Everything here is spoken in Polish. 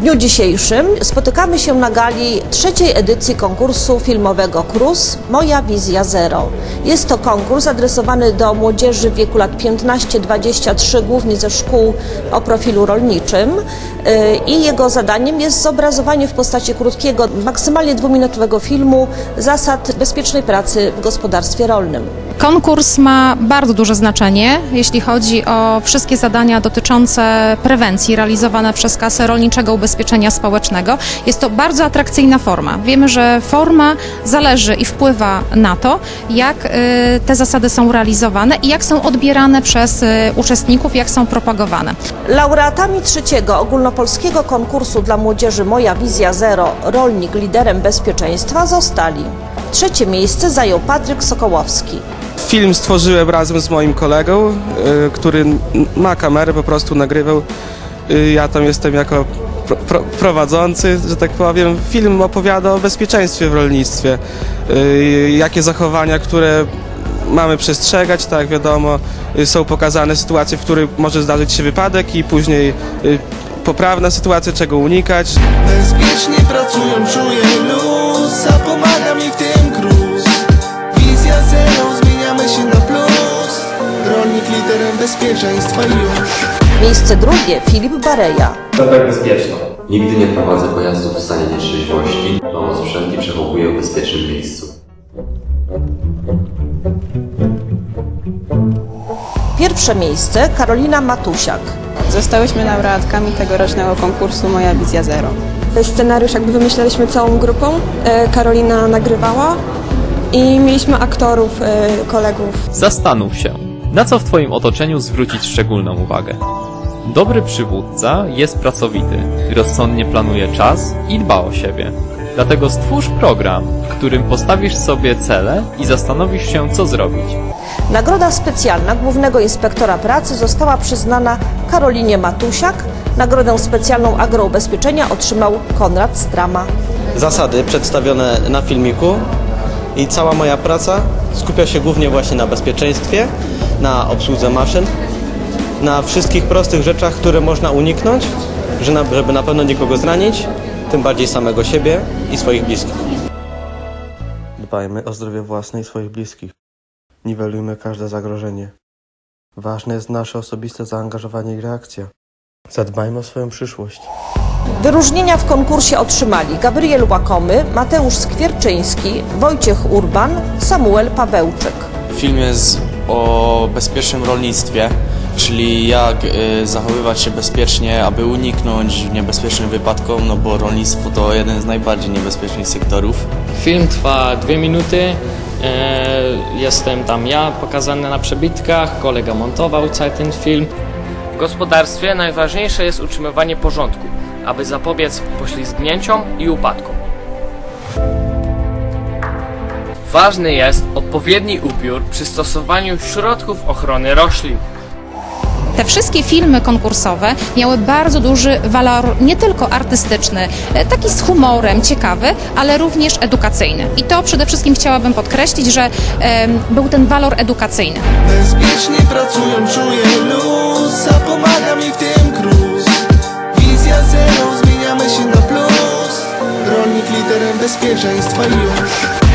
dniu dzisiejszym spotykamy się na gali trzeciej edycji konkursu filmowego KRUS Moja Wizja Zero. Jest to konkurs adresowany do młodzieży w wieku lat 15-23, głównie ze szkół o profilu rolniczym Yy, i jego zadaniem jest zobrazowanie w postaci krótkiego, maksymalnie dwuminutowego filmu zasad bezpiecznej pracy w gospodarstwie rolnym. Konkurs ma bardzo duże znaczenie, jeśli chodzi o wszystkie zadania dotyczące prewencji realizowane przez Kasę Rolniczego Ubezpieczenia Społecznego. Jest to bardzo atrakcyjna forma. Wiemy, że forma zależy i wpływa na to, jak y, te zasady są realizowane i jak są odbierane przez y, uczestników, jak są propagowane. Laureatami trzeciego ogólnopolskiego konkursu dla młodzieży Moja Wizja Zero Rolnik liderem bezpieczeństwa zostali. Trzecie miejsce zajął Patryk Sokołowski. Film stworzyłem razem z moim kolegą, y, który ma kamerę, po prostu nagrywał. Ja tam jestem jako pro, pro, prowadzący, że tak powiem. Film opowiada o bezpieczeństwie w rolnictwie. Y, Jakie zachowania, które mamy przestrzegać, tak wiadomo, y, są pokazane sytuacje, w których może zdarzyć się wypadek i później y, poprawna sytuacja, czego unikać. Bezpiecznie pracują, czuję luz A pomaga mi w tym kruz Wizja zero, zmieniamy się na plus Rolnik liderem bezpieczeństwa już Miejsce drugie Filip Bareja. Super bezpieczną. Nigdy nie prowadzę pojazdów w stanie nietrzeźwości. Dom sprzęt i przechowuję w bezpiecznym miejscu. Pierwsze miejsce Karolina Matusiak. Zostałyśmy laureatkami tegorocznego konkursu Moja Wizja Zero. Scenariusz jakby wymyślaliśmy całą grupą. E, Karolina nagrywała i mieliśmy aktorów, e, kolegów. Zastanów się, na co w Twoim otoczeniu zwrócić szczególną uwagę. Dobry przywódca jest pracowity, rozsądnie planuje czas i dba o siebie. Dlatego stwórz program, w którym postawisz sobie cele i zastanowisz się, co zrobić. Nagroda specjalna Głównego Inspektora Pracy została przyznana Karolinie Matusiak. Nagrodę specjalną agroubezpieczenia otrzymał Konrad Strama. zasady przedstawione na filmiku i cała moja praca skupia się głównie właśnie na bezpieczeństwie, na obsłudze maszyn, na wszystkich prostych rzeczach, które można uniknąć, żeby na pewno nikogo zranić, tym bardziej samego siebie i swoich bliskich. Dbajmy o zdrowie własne i swoich bliskich. Niwelujmy każde zagrożenie. Ważne jest nasze osobiste zaangażowanie i reakcja. Zadbajmy o swoją przyszłość. Wyróżnienia w konkursie otrzymali Gabriel Łakomy, Mateusz Skwierczyński, Wojciech Urban, Samuel Pawełczyk. Film jest o bezpiecznym rolnictwie, czyli jak y, zachowywać się bezpiecznie, aby uniknąć niebezpiecznym wypadkom, no bo rolnictwo to jeden z najbardziej niebezpiecznych sektorów. Film trwa dwie minuty. E, Jestem tam ja, pokazany na przebitkach, kolega montował cały ten film. W gospodarstwie najważniejsze jest utrzymywanie porządku, aby zapobiec poślizgnięciom i upadkom. Ważny jest odpowiedni upiór przy stosowaniu środków ochrony roślin. Te wszystkie filmy konkursowe miały bardzo duży walor nie tylko artystyczny, e, taki z humorem, ciekawy, ale również edukacyjny. I to przede wszystkim chciałabym podkreślić, że był ten walor edukacyjny. Bezpiecznie pracują, czuję luz A pomaga mi w tym kruz Wizja zero, zmieniamy się na plus Rolnik liderem bezpieczeństwa już